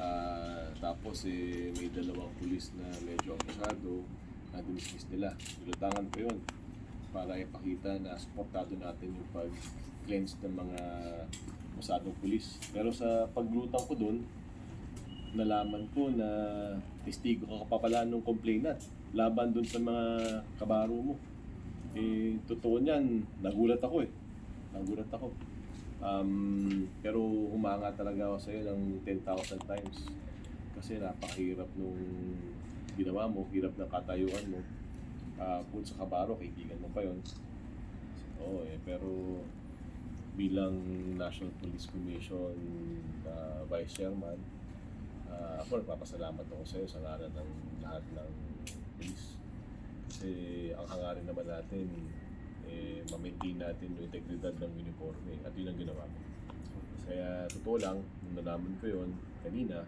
Ah, tapos eh, may dalawang pulis na medyo akusado na dinismiss nila. Nilutangan ko yun para ipakita na supportado natin yung pag-cleanse ng mga masadong pulis. Pero sa paglutang ko doon, nalaman ko na testigo ka pa pala nung complainant laban doon sa mga kabaro mo. Eh, totoo niyan, nagulat ako eh. Nagulat ako. Um, pero humanga talaga ako sa'yo ng 10,000 times. Kasi napakahirap nung ginawa mo, hirap ng katayuan mo. Ah, kung sa kabaro, kaibigan mo pa yon. Oo eh, pero bilang National Police Commission ah, Vice Chairman, ah, ako nagpapasalamat ako sa'yo sa ngalan ng lahat ng police. Kasi ang hangarin naman natin, eh, ma-maintain natin yung integridad ng uniforme at yun ang ginawa mo. Kaya totoo lang, nung nalaman ko yun kanina,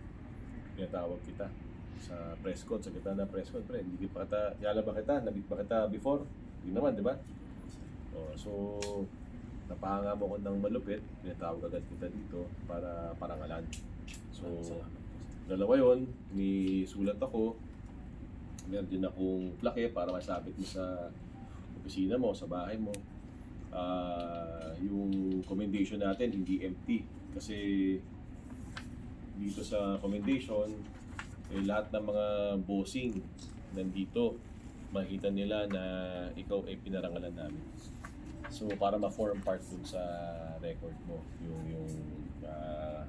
pinatawag kita sa press con, sa kita na press con, pre, hindi pa kita, kilala ba kita, nabit ba kita before? Hindi naman, di ba? Oh, so, napahanga mo ko ng malupit, pinatawag agad kita dito para parangalan. So, dalawa yon may sulat ako, meron din akong plaque para masabit mo sa opisina mo, sa bahay mo. Ah, yung commendation natin hindi empty kasi dito sa commendation eh, lahat ng mga bossing nandito makita nila na ikaw ay pinarangalan namin. So para ma-form part dun sa record mo yung yung ah,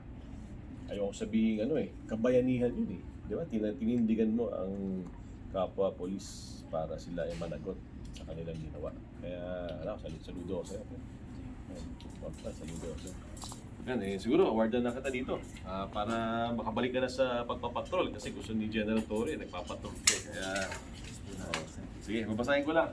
ayoko sabihin ano eh kabayanihan yun eh. Di ba? Tin- tinindigan mo ang kapwa polis para sila ay managot sa kanilang ginawa. Kaya, ano, salut saludo ako sa'yo. Pagka, saludo ako sa'yo. Yan eh, siguro award na kita dito ah, para makabalik ka na sa pagpapatrol kasi gusto ni General Torre, nagpapatrol ka. eh. Kaya, oh, sige, babasahin ko lang.